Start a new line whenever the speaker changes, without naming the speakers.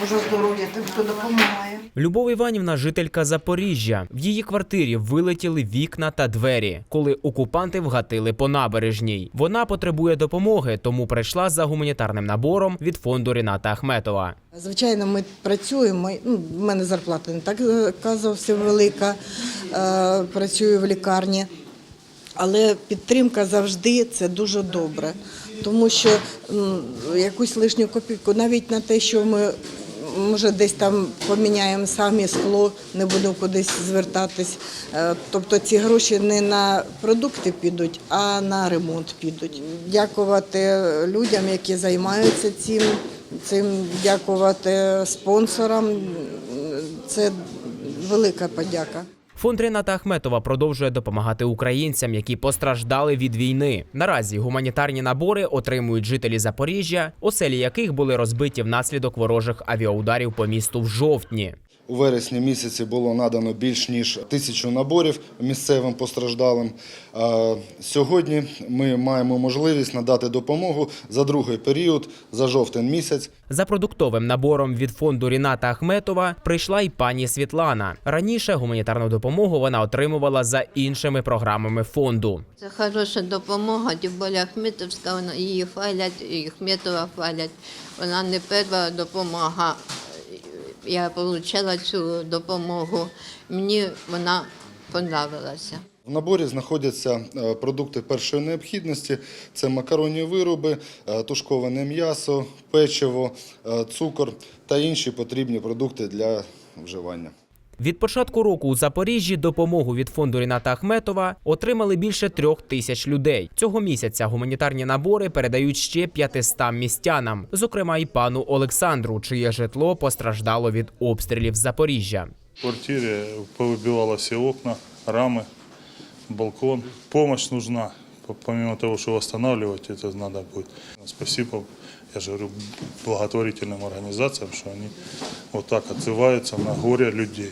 Божого здоров'я тим, хто допомагає.
Любов Іванівна жителька Запоріжжя. В її квартирі вилетіли вікна та двері, коли окупанти вгатили по набережній. Вона потребує допомоги, тому прийшла за гуманітарним набором від фонду Ріната Ахметова.
Звичайно, ми працюємо. Ну, в мене зарплата не так е, казався велика. Е, працюю в лікарні. Але підтримка завжди це дуже добре, тому що якусь лишню копійку, навіть на те, що ми може десь там поміняємо самі скло, не будемо кудись звертатись. Е, Тобто ці гроші не на продукти підуть, а на ремонт підуть. Дякувати людям, які займаються цим, цим дякувати спонсорам. Це велика подяка.
Фонд Ріната Ахметова продовжує допомагати українцям, які постраждали від війни. Наразі гуманітарні набори отримують жителі Запоріжжя, оселі яких були розбиті внаслідок ворожих авіаударів по місту в жовтні.
У вересні місяці було надано більш ніж тисячу наборів місцевим постраждалим. А Сьогодні ми маємо можливість надати допомогу за другий період, за жовтень місяць.
За продуктовим набором від фонду Ріната Ахметова прийшла й пані Світлана. Раніше гуманітарну допомогу вона отримувала за іншими програмами фонду.
Це хороша допомога, тим більше Ахметовська, вона її хвалять, і Ахметова хвалять. Вона не перша допомога. Я отримала цю допомогу. Мені вона понравилася.
В наборі знаходяться е, продукти першої необхідності: це макаронні вироби, е, тушковане м'ясо, печиво, е, цукор та інші потрібні продукти для вживання.
Від початку року у Запоріжжі допомогу від фонду Ріната Ахметова отримали більше трьох тисяч людей. Цього місяця гуманітарні набори передають ще 500 містянам, зокрема й пану Олександру, чиє житло постраждало від обстрілів Запоріжжя.
В квартире повыбивало все окна, рамы, балкон. Помощь нужна. П- Помимо того, что восстанавливать, это надо будет. Спасибо, я же говорю, благотворительным организациям, что они вот так отзываются на горе людей.